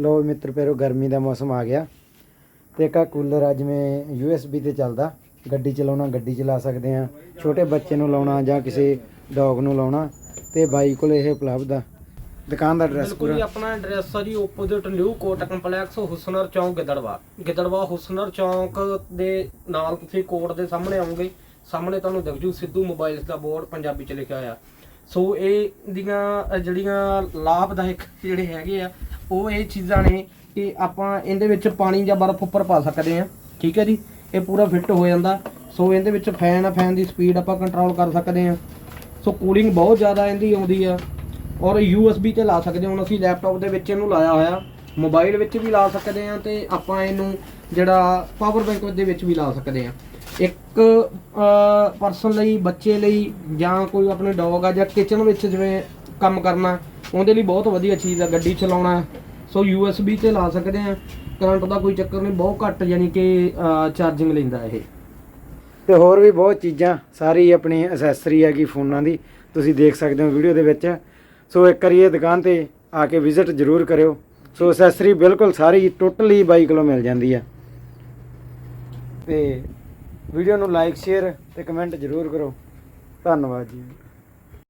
ਲੋ ਮਿੱਤਰ ਪਿਆਰੋ ਗਰਮੀ ਦਾ ਮੌਸਮ ਆ ਗਿਆ ਤੇ ਇੱਕ ਆ ਕੂਲਰ ਆ ਜਿਵੇਂ USB ਤੇ ਚੱਲਦਾ। ਗੱਡੀ ਚਲਾਉਣਾ ਗੱਡੀ ਚਲਾ ਸਕਦੇ ਆ ਛੋਟੇ ਬੱਚੇ ਨੂੰ ਲਾਉਣਾ ਜਾਂ ਕਿਸੇ ਡੌਗ ਨੂੰ ਲਾਉਣਾ ਤੇ ਬਾਈ ਕੋਲ ਇਹ ਉਪਲਬਧ ਆ। ਦੁਕਾਨ ਦਾ ਐਡਰੈਸ ਬਿਲਕੁਲ ਜੀ ਪੂਰਾ। ਆਪਣਾ ਐਡਰੈਸ ਆ ਜੀ opposite new Kot complex Husnar ਚੌਂਕ ਗਿੱਦੜਵਾ। ਗਿੱਦੜਵਾ ਹੁਸਨਰ ਚੌਂਕ ਦੇ ਨਾਲ ਤੁਸੀਂ ਕੋਟ ਦੇ ਸਾਹਮਣੇ ਆਓਗੇ। ਸਾਹਮਣੇ ਤੁਹਾਨੂੰ ਦਿਖ ਜੂ ਸਿੱਧੂ ਮੋਬਾਈਲਸ ਦਾ ਬੋਰਡ ਪੰਜਾਬੀ ਚ ਲਿਖਿਆ ਹੋਇਆ। ਸੋ ਇਹ ਦੀਆਂ ਅ, ਜਿਹੜੀਆਂ ਲਾਭਦਾਇਕ ਜਿਹੜੇ ਹੈਗੇ ਆ ਉਹ ਇਹ ਚੀਜ਼ਾਂ ਨੇ ਕਿ ਆਪਾਂ ਇਹਦੇ ਵਿੱਚ ਪਾਣੀ ਜਾਂ ਬਰਫ਼ ਉੱਪਰ ਪਾ ਸਕਦੇ ਆ ਠੀਕ ਹੈ ਜੀ? ਇਹ ਪੂਰਾ ਫਿੱਟ ਹੋ ਜਾਂਦਾ। ਸੋ ਇਹਦੇ ਵਿੱਚ ਫੈਨ ਆ, ਫੈਨ ਦੀ ਸਪੀਡ ਆਪਾਂ ਕੰਟਰੋਲ ਕਰ ਸਕਦੇ ਆ ਸੋ ਕੂਲਿੰਗ ਬਹੁਤ ਜ਼ਿਆਦਾ ਇਹਦੀ ਆਉਂਦੀ ਆ। ਔਰ USB ਤੇ ਲਾ ਸਕਦੇ ਹਾਂ। ਹੁਣ ਅਸੀਂ ਲੈਪਟਾਪ ਦੇ ਵਿੱਚ ਇਹਨੂੰ ਲਾਇਆ ਹੋਇਆ। ਮੋਬਾਈਲ ਵਿੱਚ ਵੀ ਲਾ ਸਕਦੇ ਹਾਂ ਤੇ ਆਪਾਂ ਇਹਨੂੰ ਜਿਹੜਾ ਪਾਵਰ ਬੈਂਕ ਦੇ ਵਿੱਚ ਵੀ ਲਾ ਸਕਦੇ ਹਾਂ। ਇੱਕ ਪਰਸਨ ਲਈ, ਬੱਚੇ ਲਈ ਜਾਂ ਕੋਈ ਆਪਣੇ ਡੌਗ ਆ ਜਾਂ ਕਿਚਨ ਵਿੱਚ ਜਿਵੇਂ ਕੰਮ ਕਰਨਾ ਉਹਦੇ ਲਈ ਬਹੁਤ ਵਧੀਆ ਚੀਜ਼ ਆ, ਗੱਡੀ ਚਲਾਉਣਾ। ਸੋ USB ਤੇ ਲਾ ਸਕਦੇ ਹਾਂ ਕਰੰਟ ਦਾ ਕੋਈ ਚੱਕਰ ਨਹੀਂ, ਬਹੁਤ ਘੱਟ ਯਾਨੀ ਕਿ ਚਾਰਜਿੰਗ ਲੈਂਦਾ ਇਹ। ਤੇ ਹੋਰ ਵੀ ਬਹੁਤ ਚੀਜ਼ਾਂ, ਸਾਰੀ ਆਪਣੀ ਐਸੈਸਰੀ ਹੈਗੀ ਫੋਨਾਂ ਦੀ, ਤੁਸੀਂ ਦੇਖ ਸਕਦੇ ਹੋ ਵੀਡੀਓ ਦੇ ਵਿੱਚ। ਸੋ ਇੱਕ ਵਾਰੀ ਇਹ ਦੁਕਾਨ ਤੇ ਆ ਕੇ ਵਿਜ਼ਿਟ ਜ਼ਰੂਰ ਕਰਿਓ। ਸੋ ਐਸੈਸਰੀ ਬਿਲਕੁਲ ਸਾਰੀ ਟੋਟਲੀ ਬਾਈ ਕਿਲੋ ਮਿਲ ਜਾਂਦੀ ਆ। ਤੇ ਵੀਡੀਓ ਨੂੰ ਲਾਈਕ ਸ਼ੇਅਰ ਤੇ ਕਮੈਂਟ ਜ਼ਰੂਰ ਕਰੋ। ਧੰਨਵਾਦ ਜੀ।